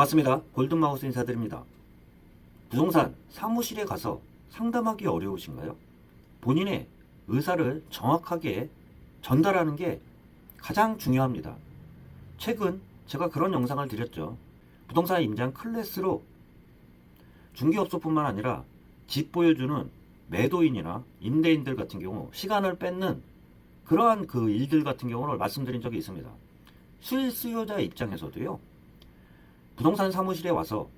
반갑습니다. 골든마우스 인사드립니다. 부동산 사무실에 가서 상담하기 어려우신가요? 본인의 의사를 정확하게 전달하는 게 가장 중요합니다. 최근 제가 그런 영상을 드렸죠. 부동산 임장 클래스로 중개업소뿐만 아니라 집 보여주는 매도인이나 임대인들 같은 경우 시간을 뺏는 그러한 그 일들 같은 경우를 말씀드린 적이 있습니다. 실수요자 입장에서도요. 부동산 사무실에 와서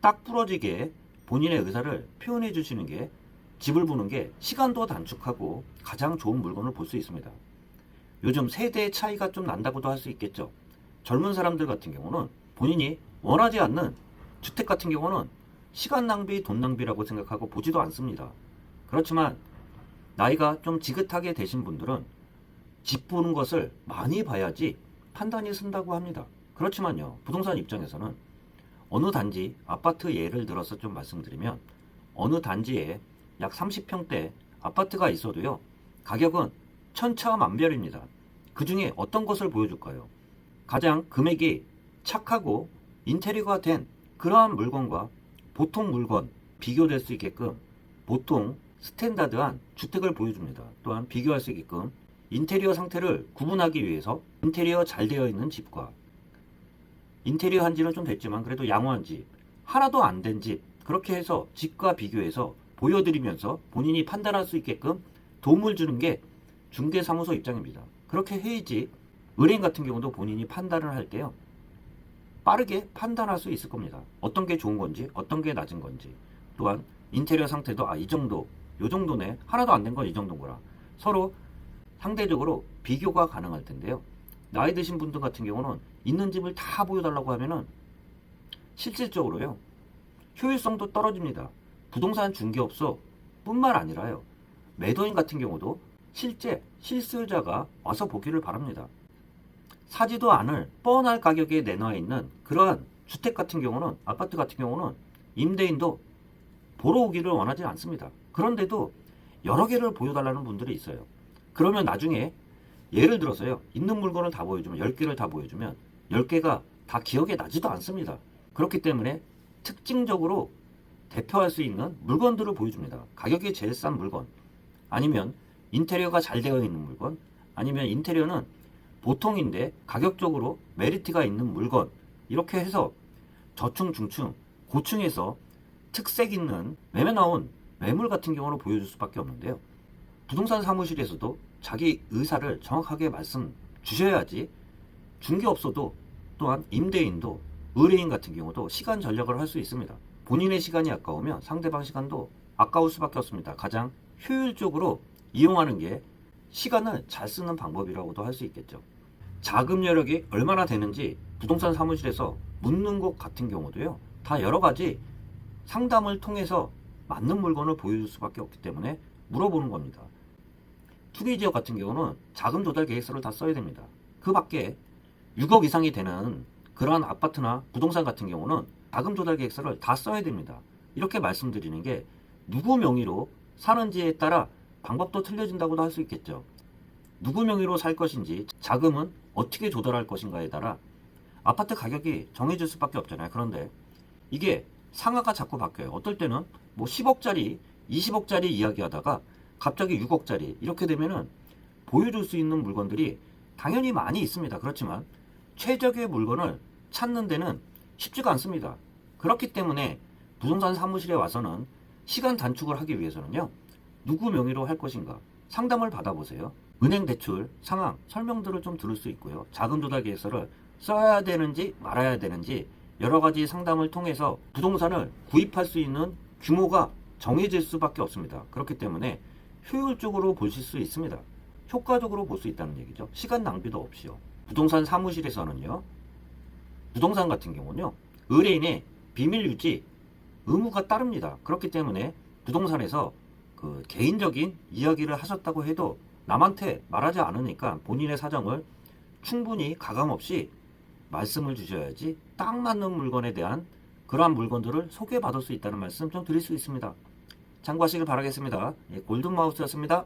딱 부러지게 본인의 의사를 표현해 주시는 게 집을 보는 게 시간도 단축하고 가장 좋은 물건을 볼 수 있습니다. 요즘 세대의 차이가 좀 난다고도 할 수 있겠죠. 젊은 사람들 같은 경우는 본인이 원하지 않는 주택 같은 경우는 시간 낭비, 돈 낭비라고 생각하고 보지도 않습니다. 그렇지만 나이가 좀 지긋하게 되신 분들은 집 보는 것을 많이 봐야지 판단이 쓴다고 합니다. 그렇지만요, 부동산 입장에서는 어느 단지, 아파트 예를 들어서 좀 말씀드리면 어느 단지에 약 30평대 아파트가 있어도요, 가격은 천차만별입니다. 그 중에 어떤 것을 보여줄까요? 가장 금액이 착하고 인테리어가 된 그러한 물건과 보통 물건 비교될 수 있게끔 보통 스탠다드한 주택을 보여줍니다. 또한 비교할 수 있게끔 인테리어 상태를 구분하기 위해서 인테리어 잘 되어 있는 집과 인테리어 한 지는 좀 됐지만 그래도 양호한 집, 하나도 안 된 집, 그렇게 해서 집과 비교해서 보여드리면서 본인이 판단할 수 있게끔 도움을 주는 게 중개사무소 입장입니다. 그렇게 해야지 의뢰인 같은 경우도 본인이 판단을 할 때요. 빠르게 판단할 수 있을 겁니다. 어떤 게 좋은 건지, 어떤 게 낮은 건지. 또한 인테리어 상태도 아, 이 정도, 요 정도네. 하나도 안 된 건이 거라. 서로 상대적으로 비교가 가능할 텐데요. 나이 드신 분들 같은 경우는 있는 집을 다 보여달라고 하면은 실질적으로요. 효율성도 떨어집니다. 부동산 중개업소 뿐만 아니라요. 매도인 같은 경우도 실제 실수요자가 와서 보기를 바랍니다. 사지도 않을 뻔할 가격에 내놔 있는 그러한 주택 같은 경우는 아파트 같은 경우는 임대인도 보러 오기를 원하지 않습니다. 그런데도 여러 개를 보여달라는 분들이 있어요. 그러면 나중에 예를 들어서요. 있는 물건을 다 보여주면 10개를 다 보여주면 10개가 다 기억에 나지도 않습니다. 그렇기 때문에 특징적으로 대표할 수 있는 물건들을 보여줍니다. 가격이 제일 싼 물건 아니면 인테리어가 잘 되어 있는 물건 아니면 인테리어는 보통인데 가격적으로 메리트가 있는 물건 이렇게 해서 저층, 중층, 고층에서 특색 있는 매매 나온 매물 같은 경우를 보여줄 수밖에 없는데요. 부동산 사무실에서도 자기 의사를 정확하게 말씀 주셔야지 중개업소도 또한 임대인도 의뢰인 같은 경우도 시간 전략을 할 수 있습니다. 본인의 시간이 아까우면 상대방 시간도 아까울 수밖에 없습니다. 가장 효율적으로 이용하는 게 시간을 잘 쓰는 방법이라고도 할 수 있겠죠. 자금 여력이 얼마나 되는지 부동산 사무실에서 묻는 것 같은 경우도요. 다 여러 가지 상담을 통해서 맞는 물건을 보여줄 수밖에 없기 때문에 물어보는 겁니다. 투기 지역 같은 경우는 자금 조달 계획서를 다 써야 됩니다. 그 밖에 6억 이상이 되는 그러한 아파트나 부동산 같은 경우는 자금 조달 계획서를 다 써야 됩니다. 이렇게 말씀드리는 게 누구 명의로 사는지에 따라 방법도 틀려진다고도 할 수 있겠죠. 누구 명의로 살 것인지 자금은 어떻게 조달할 것인가에 따라 아파트 가격이 정해질 수밖에 없잖아요. 그런데 이게 상하가 자꾸 바뀌어요. 어떨 때는 뭐 10억짜리, 20억짜리 이야기하다가 갑자기 6억짜리 이렇게 되면은 보여줄 수 있는 물건들이 당연히 많이 있습니다. 그렇지만 최적의 물건을 찾는 데는 쉽지가 않습니다. 그렇기 때문에 부동산 사무실에 와서는 시간 단축을 하기 위해서는요. 누구 명의로 할 것인가 상담을 받아보세요. 은행 대출 상황 설명들을 좀 들을 수 있고요. 자금 조달 계획서를 써야 되는지 말아야 되는지 여러 가지 상담을 통해서 부동산을 구입할 수 있는 규모가 정해질 수밖에 없습니다. 그렇기 때문에 효율적으로 보실 수 있습니다. 효과적으로 볼 수 있다는 얘기죠. 시간 낭비도 없이요. 부동산 사무실에서는요. 부동산 같은 경우는요. 의뢰인의 비밀 유지 의무가 따릅니다. 그렇기 때문에 부동산에서 그 개인적인 이야기를 하셨다고 해도 남한테 말하지 않으니까 본인의 사정을 충분히 가감 없이 말씀을 주셔야지 딱 맞는 물건에 대한 그러한 물건들을 소개받을 수 있다는 말씀 좀 드릴 수 있습니다. 참고하시길 바라겠습니다. 예, 골든마우스였습니다.